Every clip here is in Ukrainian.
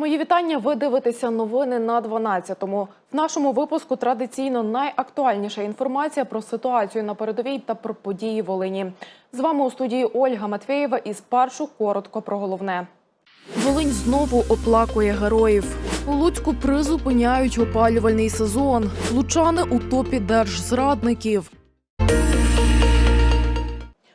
Мої вітання. Ви дивитеся новини на 12-му. В нашому випуску традиційно найактуальніша інформація про ситуацію на передовій та про події Волині. З вами у студії Ольга Матвєєва і спершу коротко про головне. Волинь знову оплакує героїв. У Луцьку призупиняють опалювальний сезон. Лучани у топі держзрадників.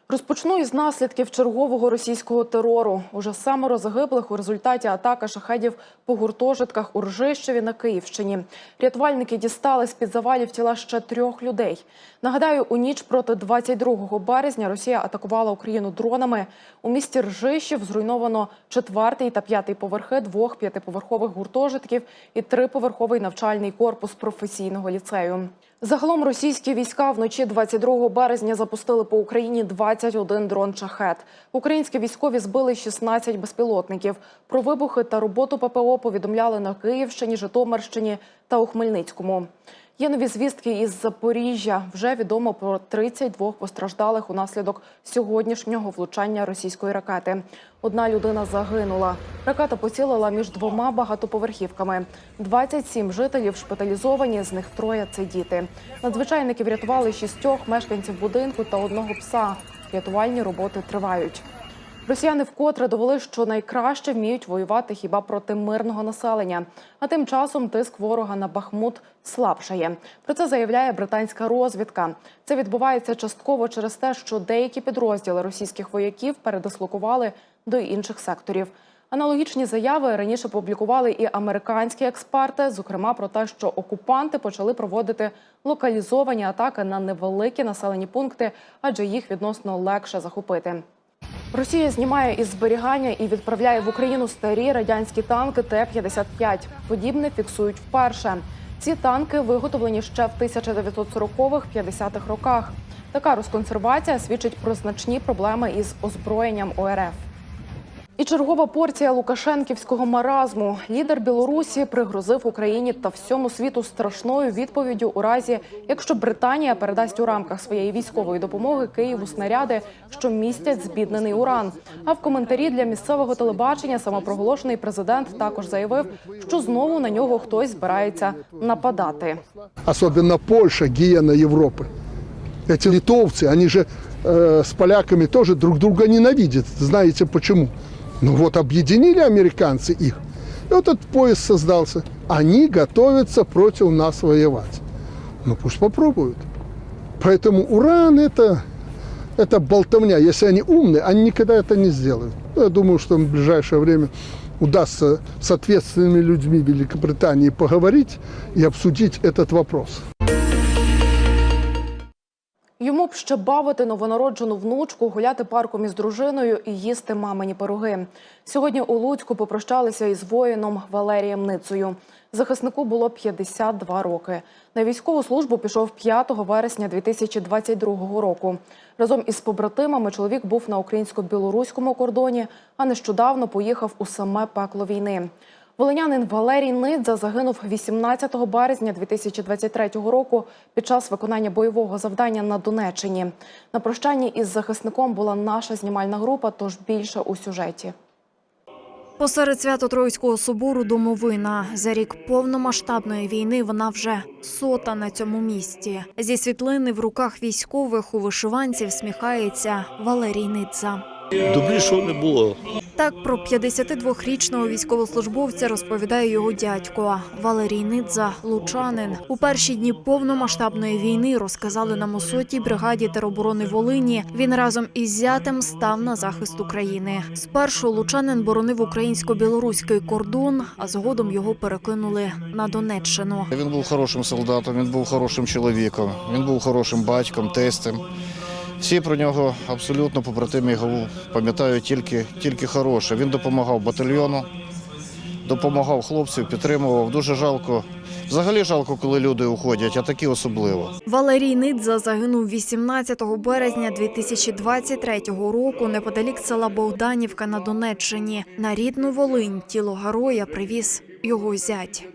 Розпочну із наслідків чергового російського терору. Уже семеро загиблих у результаті атаки шахедів по гуртожитках у Ржищеві на Київщині. Рятувальники дістали з під завалів тіла ще трьох людей. Нагадаю, у ніч проти 22 березня Росія атакувала Україну дронами. У місті Ржищів зруйновано четвертий та п'ятий поверхи двох п'ятиповерхових гуртожитків і триповерховий навчальний корпус професійного ліцею. Загалом російські війська вночі 22 березня запустили по Україні 21 дрон «Шахет». Українські військові збили 16 безпілотників. Про вибухи та роботу ППО повідомляли на Київщині, Житомирщині та у Хмельницькому. Є нові звістки із Запоріжжя. Вже відомо про 32 постраждалих унаслідок сьогоднішнього влучання російської ракети. Одна людина загинула. Ракета поцілила між двома багатоповерхівками. 27 жителів шпиталізовані, з них троє це діти. Надзвичайники врятували шістьох мешканців будинку та одного пса. Рятувальні роботи тривають. Росіяни вкотре довели, що найкраще вміють воювати хіба проти мирного населення. А тим часом тиск ворога на Бахмут слабшає. Про це заявляє британська розвідка. Це відбувається частково через те, що деякі підрозділи російських вояків передислокували до інших секторів. Аналогічні заяви раніше публікували і американські експерти, зокрема про те, що окупанти почали проводити локалізовані атаки на невеликі населені пункти, адже їх відносно легше захопити. Росія знімає із зберігання і відправляє в Україну старі радянські танки Т-55. Подібне фіксують вперше. Ці танки виготовлені ще в 1940-50-х роках. Така розконсервація свідчить про значні проблеми із озброєнням ОРФ. І чергова порція лукашенківського маразму. Лідер Білорусі пригрозив Україні та всьому світу страшною відповіддю у разі, якщо Британія передасть у рамках своєї військової допомоги Києву снаряди, що містять збіднений уран. А в коментарі для місцевого телебачення самопроголошений президент також заявив, що знову на нього хтось збирається нападати. особенно Польша, гиена Европы. Эти литовцы, они же э, с поляками тоже друг друга ненавидят. Знаете почему? Ну вот объединили американцы их, и вот этот пояс создался. Они готовятся против нас воевать. Ну пусть попробуют. Поэтому уран это, это болтовня. Если они умные, они никогда это не сделают. Ну, Я думаю, что в ближайшее время удастся с ответственными людьми Великобритании поговорить и обсудить этот вопрос. Йому б ще бавити новонароджену внучку, гуляти парком із дружиною і їсти мамині пироги. Сьогодні у Луцьку попрощалися із воїном Валерієм Ницею. Захиснику було 52 роки. На військову службу пішов 5 вересня 2022 року. Разом із побратимами чоловік був на українсько-білоруському кордоні, а нещодавно поїхав у саме пекло війни. Волинянин Валерій Нидза загинув 18 березня 2023 року під час виконання бойового завдання на Донеччині. На прощанні із захисником була наша знімальна група, тож більше у сюжеті. Посеред Свято-Троїцького собору домовина. За рік повномасштабної війни вона вже сота на цьому місці. Зі світлини в руках військових у вишиванці всміхається Валерій Ниця. Добрішого не було. Так про 52-річного військовослужбовця розповідає його дядько Валерій Нидза, лучанин. У перші дні повномасштабної війни розказали нам у сотій бригаді тероборони Волині. Він разом із зятем став на захист України. Спершу лучанин боронив українсько-білоруський кордон, а згодом його перекинули на Донеччину. Він був хорошим солдатом, він був хорошим чоловіком, він був хорошим батьком, тестем. Всі про нього абсолютно побратими його пам'ятають тільки, тільки хороше. Він допомагав батальйону, допомагав хлопців, підтримував. Дуже жалко. Взагалі жалко, коли люди уходять, а такі особливо. Валерій Нидза загинув 18 березня 2023 року неподалік села Богданівка на Донеччині. На рідну Волинь тіло героя привіз його зять.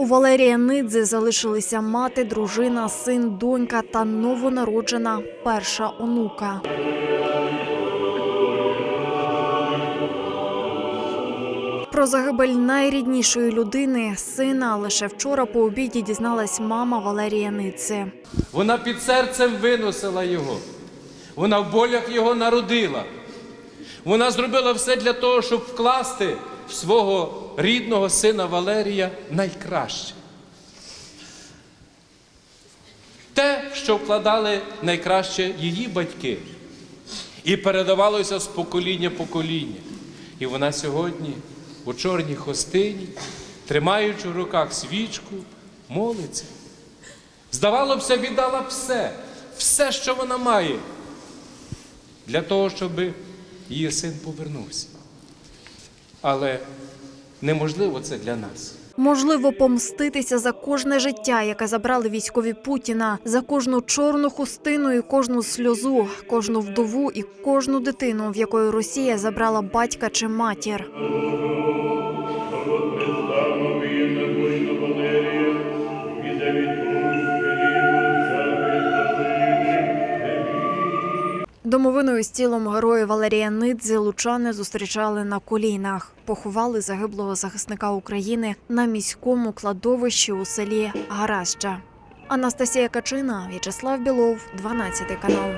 У Валерія Нидзи залишилися мати, дружина, син, донька та новонароджена перша онука. Про загибель найріднішої людини, сина, лише вчора по обіді дізналась мама Валерія Ници. Вона під серцем виносила його, вона в болях його народила. Вона зробила все для того, щоб вкласти в свого рідного сина Валерія найкраще. Те, що вкладали найкраще її батьки, і передавалося з покоління покоління. І вона сьогодні у чорній хостині, тримаючи в руках свічку, молиться. Здавалося віддала все, все, що вона має, для того, щоб її син повернувся. Але неможливо це для нас. Можливо, помститися за кожне життя, яке забрали військові Путіна, за кожну чорну хустину і кожну сльозу, кожну вдову і кожну дитину, в якої Росія забрала батька чи матір. Домовиною з тілом героя Валерія Нидзи лучани зустрічали на колінах. Поховали загиблого захисника України на міському кладовищі у селі Гараща. Анастасія Качина, В'ячеслав Білов, 12 канал.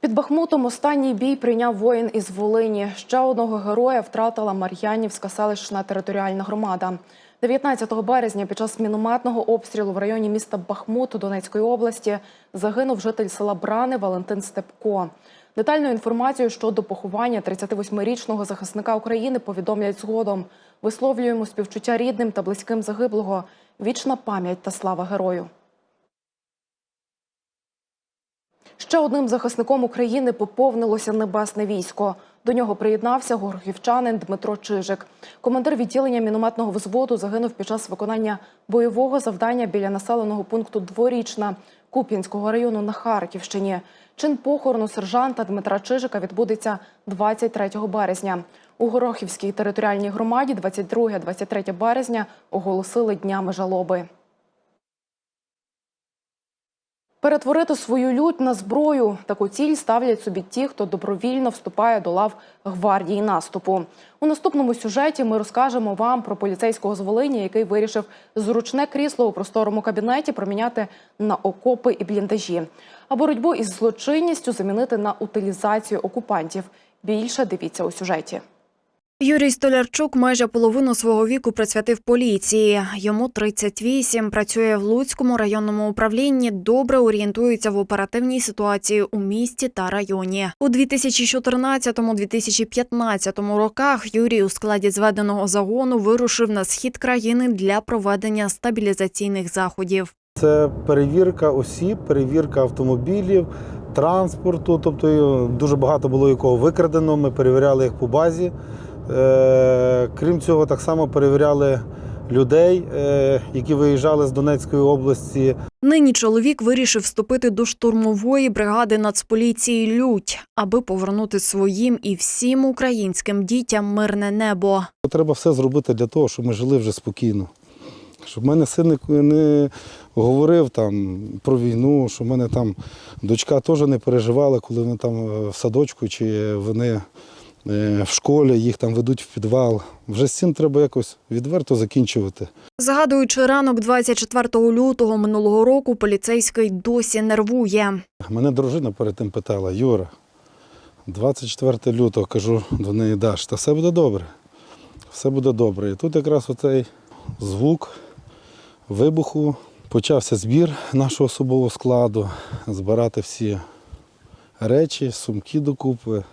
Під Бахмутом останній бій прийняв воїн із Волині. Ще одного героя втратила Мар'янівська селищна територіальна громада. 19 березня під час мінометного обстрілу в районі міста Бахмут Донецької області загинув житель села Брани Валентин Степко. Детальну інформацію щодо поховання 38-річного захисника України повідомлять згодом. Висловлюємо співчуття рідним та близьким загиблого. Вічна пам'ять та слава герою. Ще одним захисником України поповнилося небесне військо. До нього приєднався горгівчанин Дмитро Чижик. Командир відділення мінометного взводу загинув під час виконання бойового завдання біля населеного пункту Дворічна Куп'янського району на Харківщині. Чин похорону сержанта Дмитра Чижика відбудеться 23 березня. У Горохівській територіальній громаді 22-23 березня оголосили днями жалоби. Перетворити свою лють на зброю таку ціль ставлять собі ті, хто добровільно вступає до лав гвардії наступу. У наступному сюжеті ми розкажемо вам про поліцейського з Волині, який вирішив зручне крісло у просторому кабінеті проміняти на окопи і бліндажі, а боротьбу із злочинністю замінити на утилізацію окупантів. Більше дивіться у сюжеті. Юрій Столярчук майже половину свого віку присвятив поліції. Йому 38, працює в Луцькому районному управлінні, добре орієнтується в оперативній ситуації у місті та районі. У 2014-2015 роках Юрій у складі зведеного загону вирушив на схід країни для проведення стабілізаційних заходів. Це перевірка осіб, перевірка автомобілів, транспорту. Тобто е, дуже багато було якого викрадено. Ми перевіряли їх по базі. Е, Крім цього, так само перевіряли людей, е, які виїжджали з Донецької області. Нині чоловік вирішив вступити до штурмової бригади Нацполіції Лють, аби повернути своїм і всім українським дітям мирне небо. Треба все зробити для того, щоб ми жили вже спокійно. Щоб в мене син не- говорив там про війну, щоб мене там дочка теж не переживала, коли вони там е, в садочку чи вони в школі, їх там ведуть в підвал. Вже з цим треба якось відверто закінчувати. Згадуючи ранок 24 лютого минулого року, поліцейський досі нервує. Мене дружина перед тим питала: Юра, 24 лютого кажу до неї, Даш, та все буде добре. Все буде добре. І тут якраз оцей звук вибуху. Почався збір нашого особового складу, збирати всі речі, сумки докупи.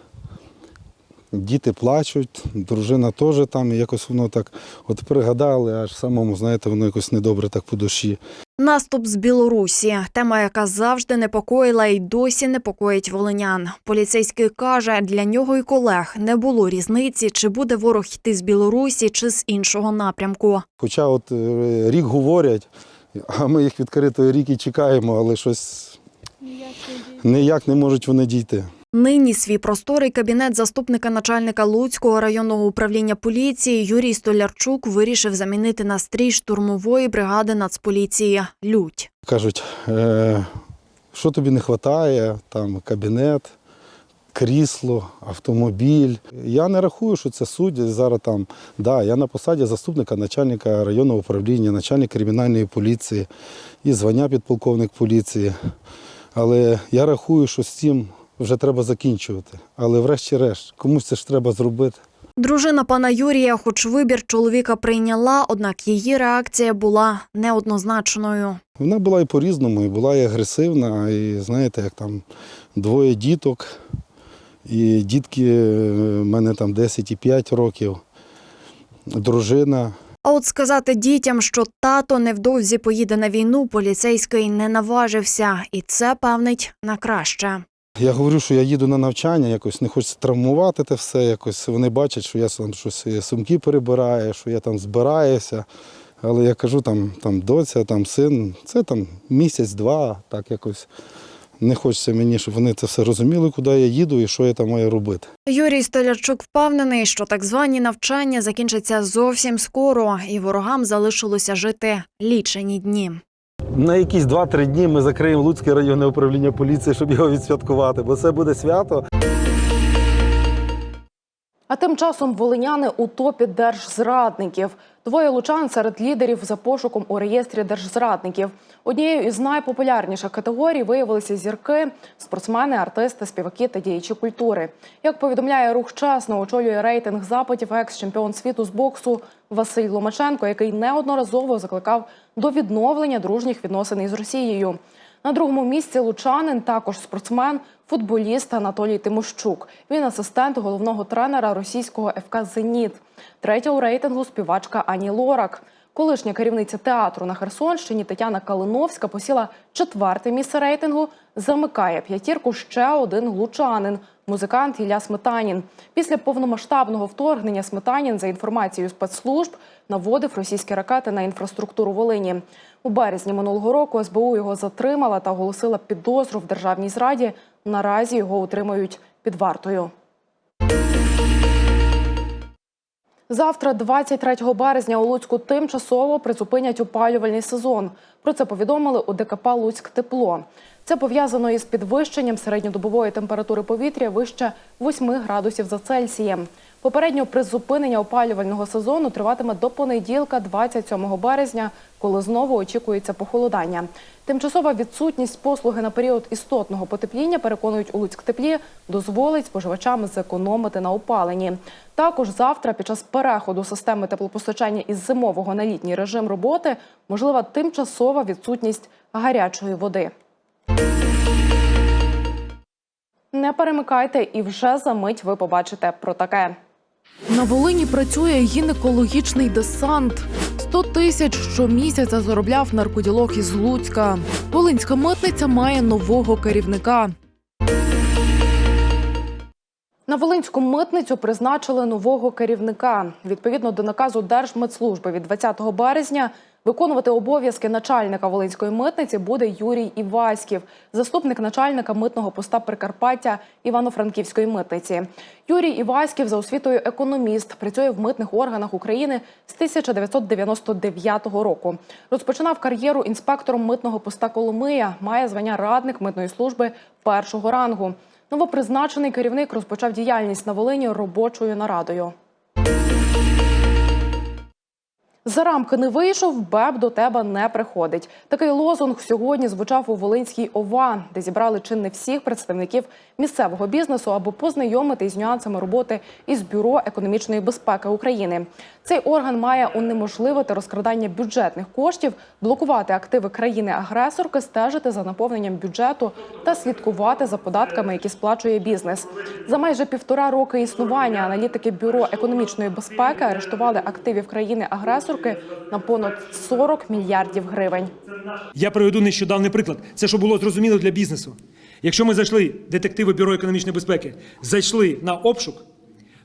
Діти плачуть, дружина теж там, і якось воно так от пригадали, аж самому, знаєте, воно якось недобре так по душі. Наступ з Білорусі тема, яка завжди непокоїла і досі непокоїть волинян. Поліцейський каже, для нього і колег не було різниці, чи буде ворог йти з Білорусі, чи з іншого напрямку. Хоча от е, рік говорять, а ми їх відкритої ріки чекаємо, але щось ніяк не можуть вони дійти. Нині свій просторий кабінет заступника начальника Луцького районного управління поліції Юрій Столярчук вирішив замінити на стрій штурмової бригади Нацполіції Лють. Кажуть, е, що тобі не вистачає, там кабінет, крісло, автомобіль. Я не рахую, що це судді. Зараз там, да, я на посаді заступника начальника районного управління, начальник кримінальної поліції і звання підполковник поліції. Але я рахую, що з цим вже треба закінчувати. Але врешті-решт, комусь це ж треба зробити. Дружина пана Юрія, хоч вибір чоловіка прийняла, однак її реакція була неоднозначною. Вона була і по-різному, і була і агресивна, і знаєте, як там двоє діток, і дітки е, в мене там 10 і 5 років, дружина. А от сказати дітям, що тато невдовзі поїде на війну, поліцейський не наважився, і це певнить на краще. Я говорю, що я їду на навчання, якось не хочеться травмувати те все. Якось вони бачать, що я там щось е, сумки перебираю, що я там збираюся. Але я кажу, там, там доця, там син, це там місяць-два, так якось не хочеться мені, щоб вони це все розуміли, куди я їду і що я там маю робити. Юрій Столярчук впевнений, що так звані навчання закінчаться зовсім скоро, і ворогам залишилося жити лічені дні. На якісь 2-3 дні ми закриємо Луцьке районне управління поліції, щоб його відсвяткувати, бо це буде свято. А тим часом волиняни у топі держзрадників. Двоє лучан серед лідерів за пошуком у реєстрі держзрадників. Однією із найпопулярніших категорій виявилися зірки, спортсмени, артисти, співаки та діячі культури. Як повідомляє рух чесно, очолює рейтинг запитів екс-чемпіон світу з боксу Василь Ломаченко, який неодноразово закликав до відновлення дружніх відносин із Росією. На другому місці лучанин також спортсмен, футболіст Анатолій Тимощук. Він асистент головного тренера російського ФК Зеніт. Третя у рейтингу співачка Ані Лорак. Колишня керівниця театру на Херсонщині Тетяна Калиновська посіла четверте місце рейтингу. Замикає п'ятірку ще один лучанин музикант Ілля Сметанін. Після повномасштабного вторгнення Сметанін, за інформацією спецслужб, наводив російські ракети на інфраструктуру Волині. У березні минулого року СБУ його затримала та оголосила підозру в державній зраді. Наразі його утримують під вартою. Завтра, 23 березня, у Луцьку тимчасово призупинять опалювальний сезон. Про це повідомили у ДКП Луцьк Тепло. Це пов'язано із підвищенням середньодобової температури повітря вище 8 градусів за Цельсієм. Попередньо призупинення опалювального сезону триватиме до понеділка, 27 березня, коли знову очікується похолодання. Тимчасова відсутність послуги на період істотного потепління, переконують у Луцьк теплі, дозволить споживачам зекономити на опаленні. Також завтра, під час переходу системи теплопостачання із зимового на літній режим роботи, можлива тимчасова відсутність гарячої води. Не перемикайте і вже за мить ви побачите про таке. На Волині працює гінекологічний десант. 100 тисяч щомісяця заробляв наркоділок із Луцька. Волинська митниця має нового керівника. На Волинську митницю призначили нового керівника. Відповідно до наказу Держмитслужби від 20 березня виконувати обов'язки начальника Волинської митниці буде Юрій Іваськів, заступник начальника митного поста Прикарпаття Івано-Франківської митниці. Юрій Іваськів за освітою економіст працює в митних органах України з 1999 року. Розпочинав кар'єру інспектором митного поста Коломия. Має звання радник митної служби першого рангу. Новопризначений керівник розпочав діяльність на Волині робочою нарадою. За рамки не вийшов, БЕБ до тебе не приходить. Такий лозунг сьогодні звучав у Волинській ОВА, де зібрали чи не всіх представників місцевого бізнесу, аби познайомити з нюансами роботи із бюро економічної безпеки України. Цей орган має унеможливити розкрадання бюджетних коштів, блокувати активи країни-агресорки, стежити за наповненням бюджету та слідкувати за податками, які сплачує бізнес. За майже півтора роки існування аналітики бюро економічної безпеки арештували активів країни-агресорки на понад 40 мільярдів гривень. Я приведу нещодавний приклад. Це що було зрозуміло для бізнесу. Якщо ми зайшли, детективи Бюро економічної безпеки, зайшли на обшук,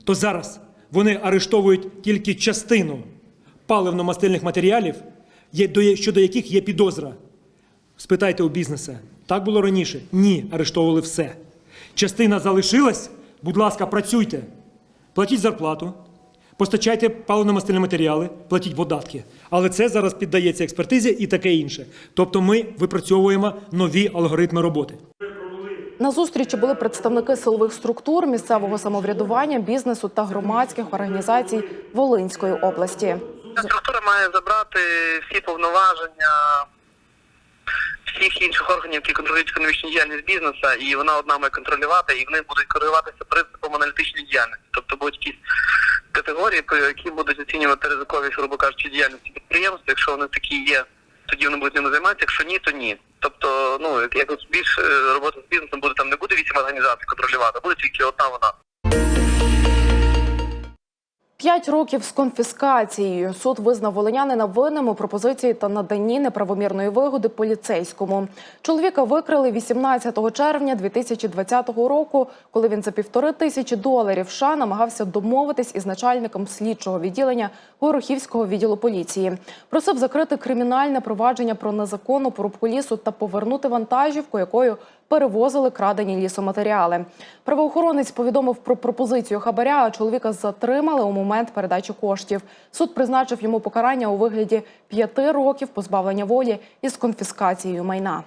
то зараз вони арештовують тільки частину паливно-мастильних матеріалів, щодо яких є підозра. Спитайте у бізнеса. Так було раніше? Ні, арештовували все. Частина залишилась, будь ласка, працюйте, платіть зарплату, постачайте паливно-мастильні матеріали, платіть податки. Але це зараз піддається експертизі і таке інше. Тобто ми випрацьовуємо нові алгоритми роботи. На зустрічі були представники силових структур, місцевого самоврядування, бізнесу та громадських організацій Волинської області. Структура має забрати всі повноваження всіх інших органів, які контролюють економічну діяльність бізнесу, і вона одна має контролювати, і вони будуть керуватися принципом аналітичної діяльності. Тобто будуть якісь категорії, по які будуть оцінювати ризиковість, грубо кажучи, діяльності підприємства. Якщо вони такі є, тоді вони будуть ними займатися. Якщо ні, то ні. Тобто, ну як якось більш е, робота з бізнесом буде там не буде вісім організацій контролювати, буде тільки одна вона. П'ять років з конфіскацією. Суд визнав волинянина винним у пропозиції та наданні неправомірної вигоди поліцейському. Чоловіка викрили 18 червня 2020 року, коли він за півтори тисячі доларів США намагався домовитись із начальником слідчого відділення Горохівського відділу поліції. Просив закрити кримінальне провадження про незаконну порубку лісу та повернути вантажівку, якою перевозили крадені лісоматеріали. Правоохоронець повідомив про пропозицію хабаря, а чоловіка затримали у момент передачі коштів. Суд призначив йому покарання у вигляді п'яти років позбавлення волі із конфіскацією майна.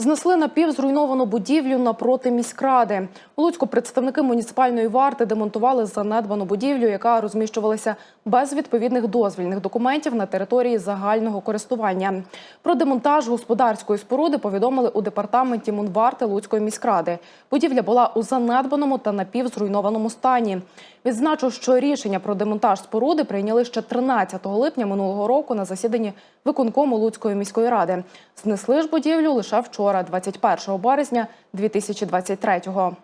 Знесли напівзруйновану будівлю напроти міськради. У Луцьку представники муніципальної варти демонтували занедбану будівлю, яка розміщувалася без відповідних дозвільних документів на території загального користування. Про демонтаж господарської споруди повідомили у департаменті Мунварти Луцької міськради. Будівля була у занедбаному та напівзруйнованому стані. Відзначу, що рішення про демонтаж споруди прийняли ще 13 липня минулого року на засіданні виконкому Луцької міської ради. Знесли ж будівлю лише вчора, 21 березня 2023-го.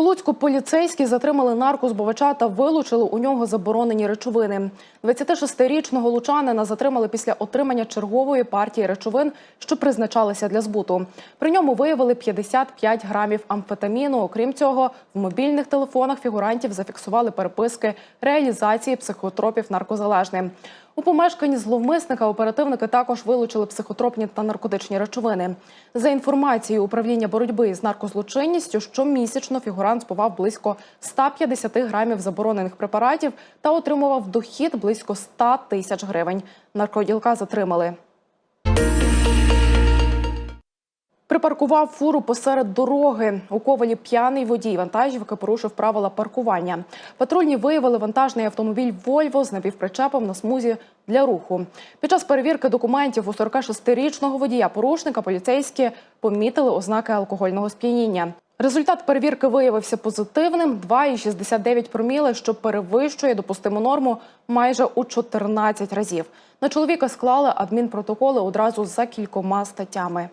У Луцьку поліцейські затримали наркозбувача та вилучили у нього заборонені речовини. 26-річного лучанина затримали після отримання чергової партії речовин, що призначалися для збуту. При ньому виявили 55 грамів амфетаміну. Окрім цього, в мобільних телефонах фігурантів зафіксували переписки реалізації психотропів наркозалежним. У помешканні зловмисника оперативники також вилучили психотропні та наркотичні речовини. За інформацією управління боротьби з наркозлочинністю, щомісячно фігурант збував близько 150 грамів заборонених препаратів та отримував дохід близько 100 тисяч гривень. Наркоділка затримали. Припаркував фуру посеред дороги. У ковалі п'яний водій вантажівки порушив правила паркування. Патрульні виявили вантажний автомобіль Вольво з напівпричепом на смузі для руху. Під час перевірки документів у 46-річного водія порушника поліцейські помітили ознаки алкогольного сп'яніння. Результат перевірки виявився позитивним 2,69 проміли, що перевищує допустиму норму майже у 14 разів. На чоловіка склали адмінпротоколи одразу за кількома статтями.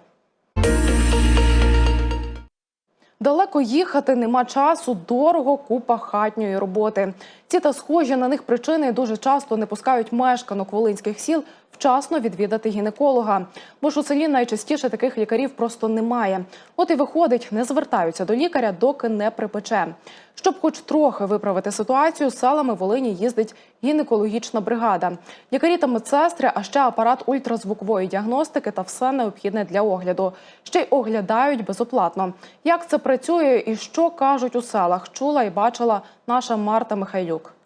Далеко їхати нема часу, дорого, купа хатньої роботи. Ці та схожі на них причини дуже часто не пускають мешканок волинських сіл вчасно відвідати гінеколога. Бо ж у селі найчастіше таких лікарів просто немає. От і виходить, не звертаються до лікаря, доки не припече. Щоб хоч трохи виправити ситуацію, селами Волині їздить гінекологічна бригада. Лікарі та медсестри, а ще апарат ультразвукової діагностики та все необхідне для огляду. Ще й оглядають безоплатно. Як це працює і що кажуть у селах, чула і бачила наша Марта Михайлюк.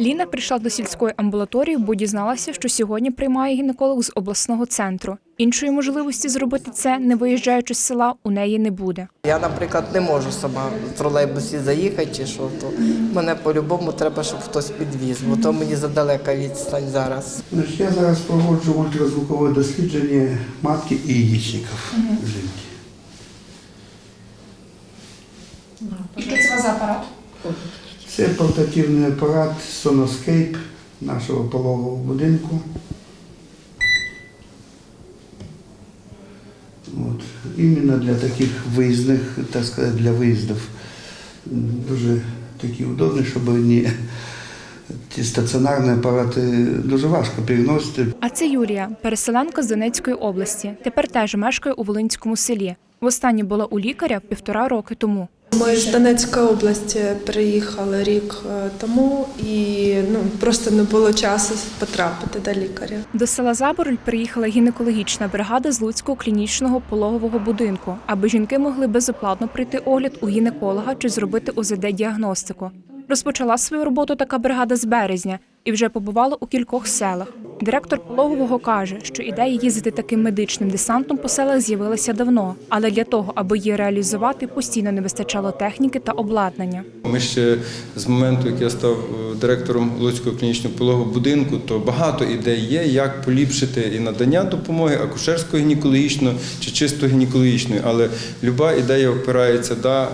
Ліна прийшла до сільської амбулаторії, бо дізналася, що сьогодні приймає гінеколог з обласного центру. Іншої можливості зробити це, не виїжджаючи з села, у неї не буде. Я, наприклад, не можу сама в тролейбусі заїхати чи що, то мене по-любому треба, щоб хтось підвіз, бо то мені задалека відстань зараз. Я зараз проводжу ультразвукове дослідження матки і яєчників жінки. І що це за апарат? Це портативний апарат Sonoscape нашого пологового будинку. От. Іменно для таких виїзних, так сказати, для виїздів дуже такі удобні, щоб вони ті стаціонарні апарати дуже важко переносити. А це Юлія, переселенка з Донецької області. Тепер теж мешкає у Волинському селі. Востаннє була у лікаря півтора роки тому. Ми з Донецької області приїхали рік е, тому і ну просто не було часу потрапити до лікаря. До села Заборль приїхала гінекологічна бригада з Луцького клінічного пологового будинку, аби жінки могли безоплатно прийти огляд у гінеколога чи зробити ОЗД-діагностику. Розпочала свою роботу така бригада з березня і вже побувала у кількох селах. Директор пологового каже, що ідея їздити таким медичним десантом по селах з'явилася давно, але для того, аби її реалізувати, постійно не вистачало техніки та обладнання. Ми ще з моменту, як я став е, директором Луцького клінічного пологового будинку, то багато ідей є, як поліпшити і надання допомоги акушерської гінекологічної чи чисто гінекологічної. Але люба ідея впирається да, е,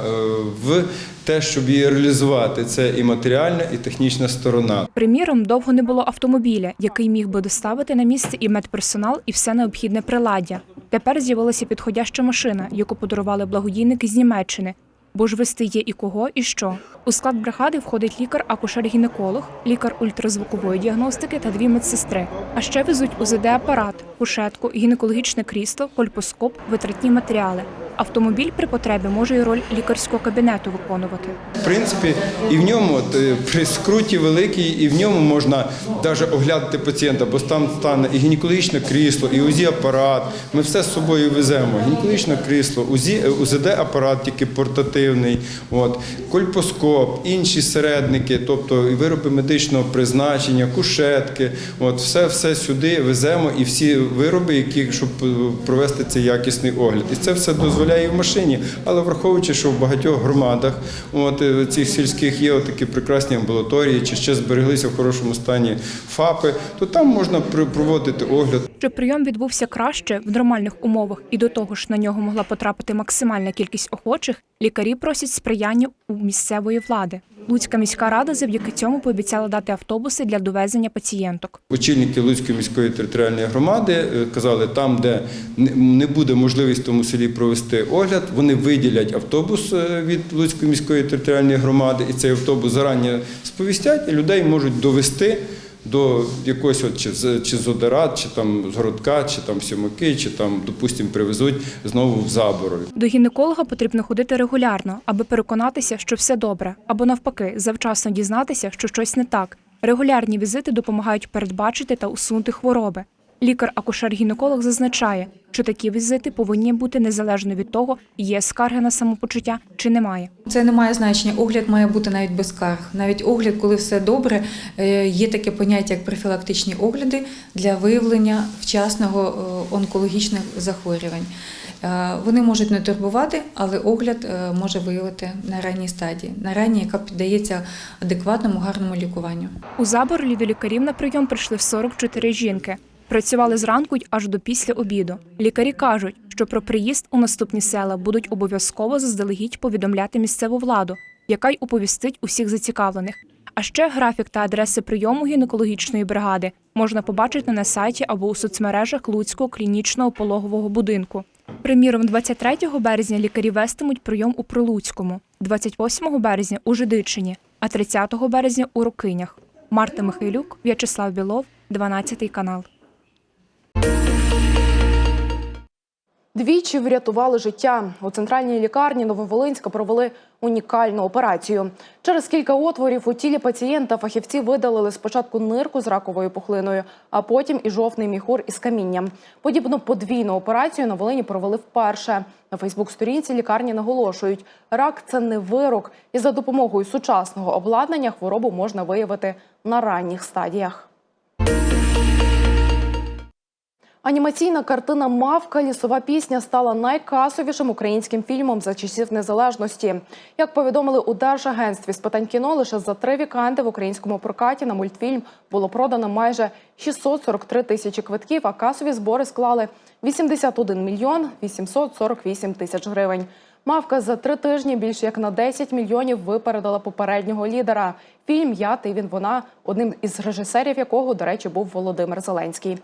в те, щоб її реалізувати. Це і матеріальна, і технічна сторона. Приміром, довго не було автомобіля, який міг би доставити на місце і медперсонал, і все необхідне приладдя. Тепер з'явилася підходяща машина, яку подарували благодійники з Німеччини. Бо ж вести є і кого, і що. У склад бригади входить лікар-акушер-гінеколог, лікар ультразвукової діагностики та дві медсестри. А ще везуть УЗД-апарат, кушетку, гінекологічне крісло, кольпоскоп, витратні матеріали. Автомобіль при потребі може і роль лікарського кабінету виконувати. В принципі, і в ньому е, при скруті великій, і в ньому можна навіть оглядати пацієнта, бо там стане і гінекологічне крісло, і УЗІ-апарат. Ми все з собою веземо. Гінекологічне крісло, УЗІ, е, УЗД-апарат, тільки портативний, от, кольпоскоп, інші середники, тобто і вироби медичного призначення, кушетки. От, все, все сюди веземо і всі вироби, які, щоб е, провести цей якісний огляд. І це все дозволяє і в машині, але враховуючи, що в багатьох громадах от, е, цих сільських є такі прекрасні амбулаторії, чи ще збереглися в хорошому стані ФАПи, то там можна проводити огляд. Щоб прийом відбувся краще в нормальних умовах і до того ж на нього могла потрапити максимальна кількість охочих, лікарі просять сприяння у місцевої влади. Луцька міська рада завдяки цьому пообіцяла дати автобуси для довезення пацієнток. Очільники Луцької міської територіальної громади е, казали, там, де не- буде можливість в тому селі провести огляд, вони виділять автобус е, від Луцької міської територіальної громади, і цей автобус зарані сповістять, і людей можуть довести до якогось от, чи, з- чи з чи там з Городка, чи там Сімаки, чи там, допустимо, привезуть знову в забору. До гінеколога потрібно ходити регулярно, аби переконатися, що все добре, або навпаки, завчасно дізнатися, що щось не так. Регулярні візити допомагають передбачити та усунути хвороби. Лікар-акушер-гінеколог зазначає, що такі візити повинні бути незалежно від того, є скарги на самопочуття чи немає. Це не має значення. Огляд має бути навіть без скарг. Навіть огляд, коли все добре, е, є таке поняття, як профілактичні огляди для виявлення вчасного е, онкологічних захворювань. Е, Вони можуть не турбувати, але огляд може виявити на ранній стадії, на ранній, яка піддається адекватному гарному лікуванню. У Заборлі до лікарів на прийом прийшли 44 жінки. Працювали зранку й аж до після обіду. Лікарі кажуть, що про приїзд у наступні села будуть обов'язково заздалегідь повідомляти місцеву владу, яка й оповістить усіх зацікавлених. А ще графік та адреси прийому гінекологічної бригади можна побачити на сайті або у соцмережах Луцького клінічного пологового будинку. Приміром, 23 березня лікарі вестимуть прийом у Прилуцькому, 28 березня у Жидичині, а 30 березня у Рокинях. Марта Михайлюк, В'ячеслав Білов, 12 канал. Двічі врятували життя. У центральній лікарні Нововолинська провели унікальну операцію. Через кілька отворів у тілі пацієнта фахівці видалили спочатку нирку з раковою пухлиною, а потім і жовтний міхур із камінням. Подібну подвійну операцію на Волині провели вперше. На Фейсбук-сторінці лікарні наголошують, рак це не вирок, і за допомогою сучасного обладнання хворобу можна виявити на ранніх стадіях. Анімаційна картина Мавка лісова пісня стала найкасовішим українським фільмом за часів незалежності. Як повідомили у Держагентстві з питань кіно, лише за три вікенди в українському прокаті на мультфільм було продано майже 643 тисячі квитків, а касові збори склали 81 мільйон 848 тисяч гривень. Мавка за три тижні більше як на 10 мільйонів випередила попереднього лідера. Фільм Я ти він вона одним із режисерів якого, до речі, був Володимир Зеленський.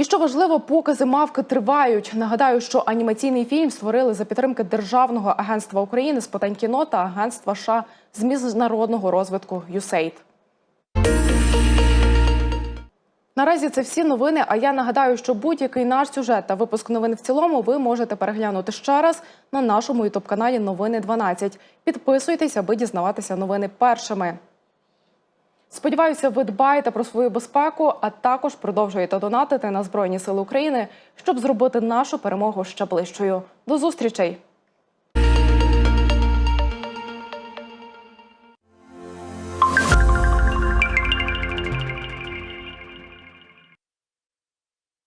І що важливо, покази мавки тривають. Нагадаю, що анімаційний фільм створили за підтримки Державного агентства України з питань кіно та агентства США з міжнародного розвитку USAID. Наразі це всі новини. А я нагадаю, що будь-який наш сюжет та випуск новин в цілому ви можете переглянути ще раз на нашому ютуб каналі Новини 12. Підписуйтесь, аби дізнаватися новини першими. Сподіваюся, ви дбаєте про свою безпеку, а також продовжуєте донатити на Збройні Сили України, щоб зробити нашу перемогу ще ближчою. До зустрічей!